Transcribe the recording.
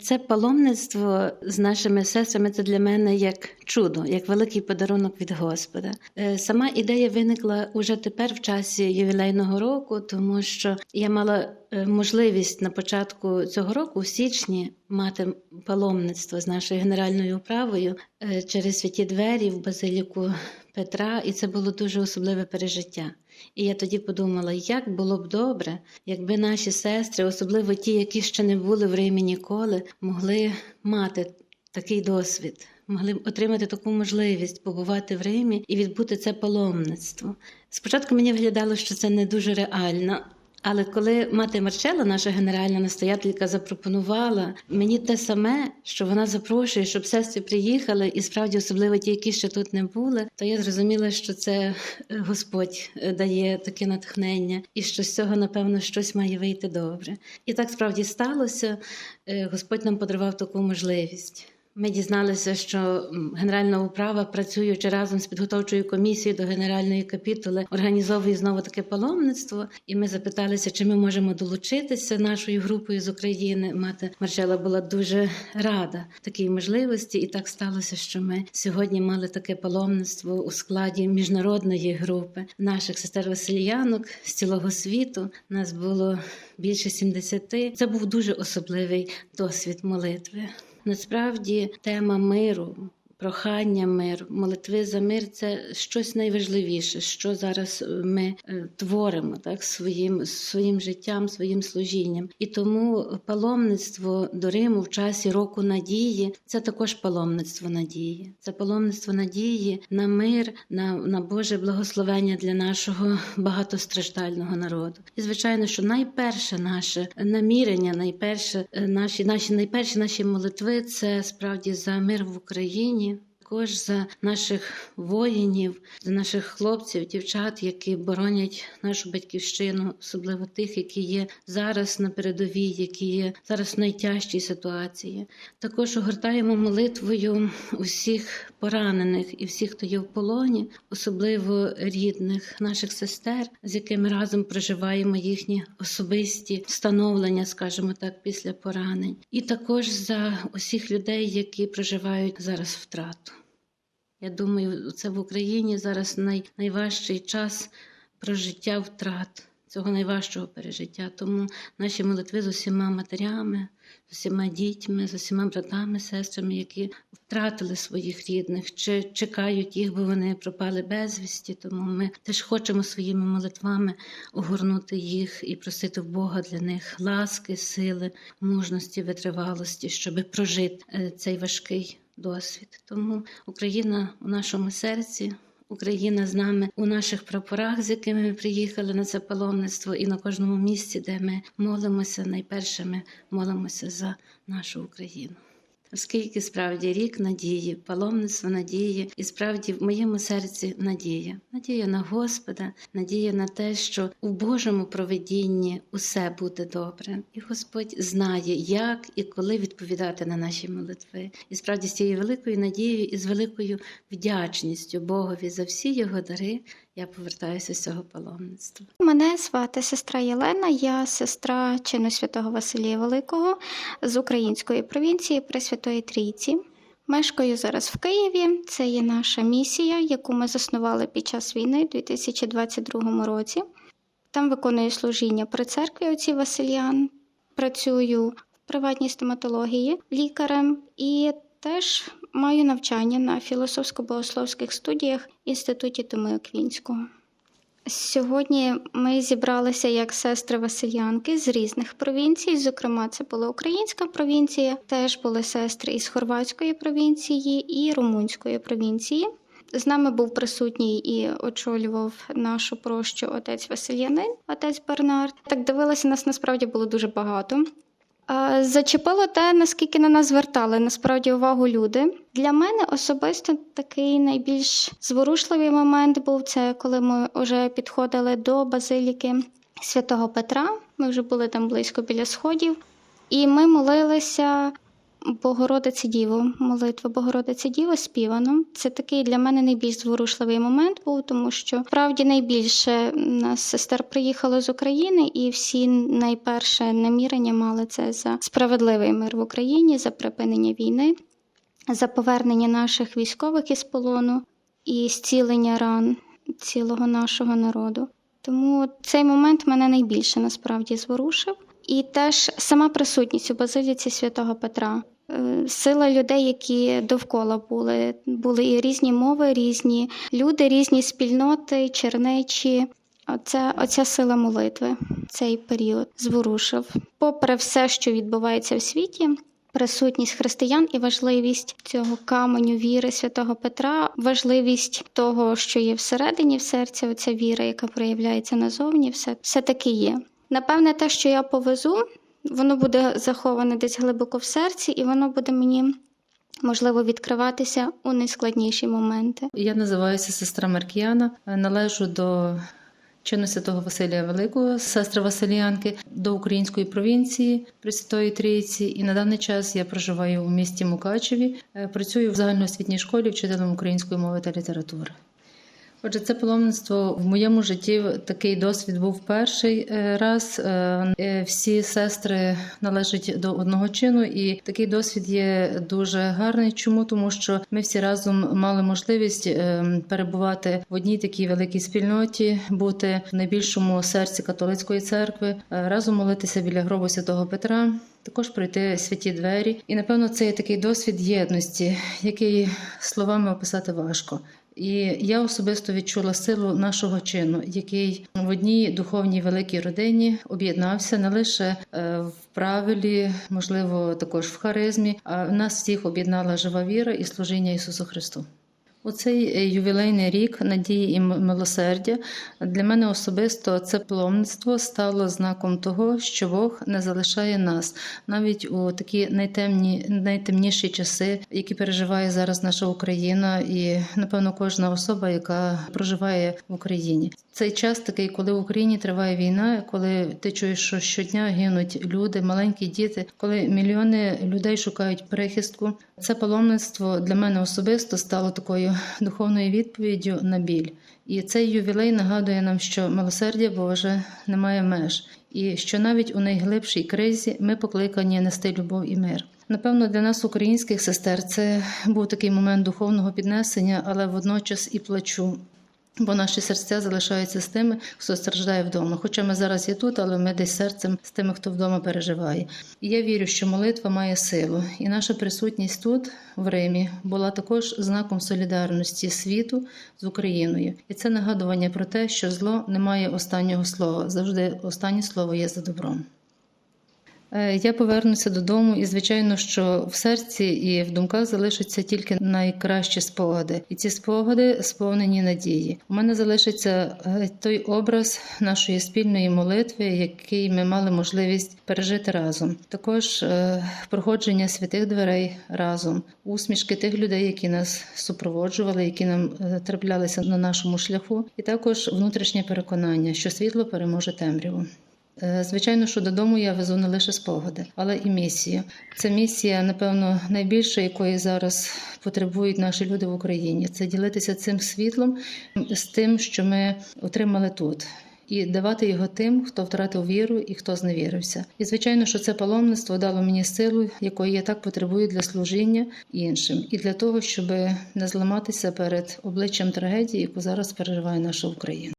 Це паломництво з нашими сестрами це для мене як чудо, як великий подарунок від Господа. Е, Сама ідея виникла уже тепер в часі ювілейного року, тому що я мала е, можливість на початку цього року, в січні, мати паломництво з нашою генеральною управою е, через святі двері в базиліку Петра, і це було дуже особливе пережиття. І я тоді подумала, як було б добре, якби наші сестри, особливо ті, які ще не були в Римі ніколи, могли мати такий досвід, могли б отримати таку можливість побувати в Римі і відбути це паломництво. Спочатку мені виглядало, що це не дуже реально. Але коли мати Марчела, наша генеральна настоятелька, запропонувала мені те саме, що вона запрошує, щоб сестри приїхали, і справді, особливо ті, які ще тут не були, то я зрозуміла, що це е, Господь е, дає таке натхнення, і що з цього, напевно, щось має вийти добре. І так справді сталося. Е, Господь нам подарував таку можливість. Ми дізналися, що Генеральна управа, працюючи разом з підготовчою комісією до генеральної капітули, організовує знову таке паломництво. І ми запиталися, чи ми можемо долучитися нашою групою з України. Мати Марчела була дуже рада такій можливості, і так сталося, що ми сьогодні мали таке паломництво у складі міжнародної групи наших сестер Васильянок з цілого світу. Нас було більше 70. Це був дуже особливий досвід молитви. Насправді тема миру, прохання миру, молитви за мир це щось найважливіше, що зараз е, ми е, творимо так своїм своїм життям, своїм служінням. І тому паломництво до Риму в часі року надії це також паломництво надії. Це паломництво надії на мир, на, на Боже благословення для нашого багатостраждального народу. І звичайно, що найперше наше намірення, найперше е, наші, наші найперші наші молитви це справді за мир в Україні. Також за наших воїнів, за наших хлопців, дівчат, які боронять нашу батьківщину, особливо тих, які є зараз на передовій, які є зараз в найтяжчій ситуації. Також огортаємо молитвою усіх поранених і всіх, хто є в полоні, особливо рідних наших сестер, з якими разом проживаємо їхні особисті встановлення, скажімо так, після поранень, і також за усіх людей, які проживають зараз втрату. Я думаю, це в Україні зараз най, найважчий час прожиття втрат, цього найважчого пережиття. Тому наші молитви з усіма матерями, з усіма дітьми, з усіма братами, сестрами, які втратили своїх рідних, чи чекають їх, бо вони пропали безвісті. Тому ми теж хочемо своїми молитвами огорнути їх і просити в Бога для них ласки, сили, мужності, витривалості, щоб прожити е, цей важкий досвід. Тому Україна у нашому серці. Україна з нами у наших прапорах, з якими ми приїхали на це паломництво, і на кожному місці, де ми молимося, найперше ми молимося за нашу Україну. Оскільки справді рік надії, паломництво надії, і справді в моєму серці надія, надія на Господа, надія на те, що у Божому проведінні усе буде добре, і Господь знає, як і коли відповідати на наші молитви. І справді з цією великою надією і з великою вдячністю Богові за всі його дари я повертаюся з цього паломництва. Мене звати сестра Єлена, я сестра чину святого Василія Великого з української провінції Пресвятої Трійці. Мешкаю зараз в Києві. Це є наша місія, яку ми заснували під час війни у 2022 році. Там виконую служіння при церкві отців Васильян, працюю в приватній стоматології лікарем і теж маю навчання на філософсько-богословських студіях інституті Тими Аквінського. Сьогодні ми зібралися як сестри Васильянки з різних провінцій. Зокрема, це була українська провінція, теж були сестри із хорватської провінції і румунської провінції. З нами був присутній і очолював нашу прощу отець Васильянин, отець Бернард. Так дивилися, нас насправді було дуже багато. Зачепило те, наскільки на нас звертали насправді увагу люди. Для мене особисто такий найбільш зворушливий момент був це, коли ми вже підходили до базиліки святого Петра. Ми вже були там близько біля сходів, і ми молилися Богородиці Діву, молитва Богородиці Діво співано. Це такий для мене найбільш зворушливий момент був, тому що справді найбільше нас сестер приїхало з України, і всі найперше намірення мали це за справедливий мир в Україні, за припинення війни, за повернення наших військових із полону і зцілення ран цілого нашого народу. Тому цей момент мене найбільше насправді зворушив. І теж сама присутність у базиліці святого Петра, Е, сила людей, які довкола були. Були і різні мови, різні люди, різні спільноти, чернечі. Оця, оця сила молитви, цей період зворушив. Попри все, що відбувається в світі, присутність християн і важливість цього каменю віри святого Петра, важливість того, що є всередині в серці, оця віра, яка проявляється назовні, все, все таки є. Напевне, те, що я повезу, воно буде заховане десь глибоко в серці, і воно буде мені можливо відкриватися у найскладніші моменти. Я називаюся сестра Маркіяна, належу до чину святого Василія Великого, сестри Василіянки, до української провінції Пресвятої Трійці. І на даний час я проживаю у місті Мукачеві. Е, Працюю в загальноосвітній школі вчителем української мови та літератури. Отже, це паломництво в моєму житті такий досвід був перший е, раз. Е, е, Всі сестри належать до одного чину, і такий досвід є дуже гарний. Чому? Тому що ми всі разом мали можливість перебувати в одній такій великій спільноті, бути в найбільшому серці католицької церкви, разом молитися біля гробу святого Петра. Також пройти святі двері, і напевно це є такий досвід єдності, який словами описати важко. І я особисто відчула силу нашого чину, який в одній духовній великій родині об'єднався не лише е, в правилі, можливо, також в харизмі. А нас всіх об'єднала жива віра і служіння Ісусу Христу. У цей е, ювілейний рік надії і милосердя для мене особисто це паломництво стало знаком того, що Бог не залишає нас навіть у такі найтемні, найтемніші часи, які переживає зараз наша Україна, і напевно кожна особа, яка проживає в Україні. Цей час такий, коли в Україні триває війна, коли ти чуєш, що щодня гинуть люди, маленькі діти, коли мільйони людей шукають прихистку. Це паломництво для мене особисто стало такою духовною відповіддю на біль. І цей ювілей нагадує нам, що милосердя Боже не має меж, і що навіть у найглибшій кризі ми покликані нести любов і мир. Напевно, для нас, українських сестер, це був такий момент духовного піднесення, але водночас і плачу. Бо наші серця залишаються з тими, хто страждає вдома. Хоча ми зараз є тут, але ми десь серцем з тими, хто вдома переживає. І я вірю, що молитва має силу, і наша присутність тут, в Римі, була також знаком солідарності світу з Україною. І це нагадування про те, що зло не має останнього слова. Завжди останнє слово є за добром. Е, Я повернуся додому, і звичайно, що в серці і в думках залишаться тільки найкращі спогади, і ці спогади сповнені надії. У мене залишиться е, той образ нашої спільної молитви, який ми мали можливість пережити разом. Також е, проходження святих дверей разом, усмішки тих людей, які нас супроводжували, які нам траплялися на нашому шляху, і також внутрішнє переконання, що світло переможе темряву. Е, Звичайно, що додому я везу не лише спогади, але і місію. Це місія, напевно, найбільша, якої зараз потребують наші люди в Україні. Це ділитися цим світлом з тим, що ми отримали тут. І давати його тим, хто втратив віру і хто зневірився. І звичайно, що це паломництво дало мені силу, якої я так потребую для служіння іншим, і для того, щоб не зламатися перед обличчям трагедії, яку зараз переживає наша Україна.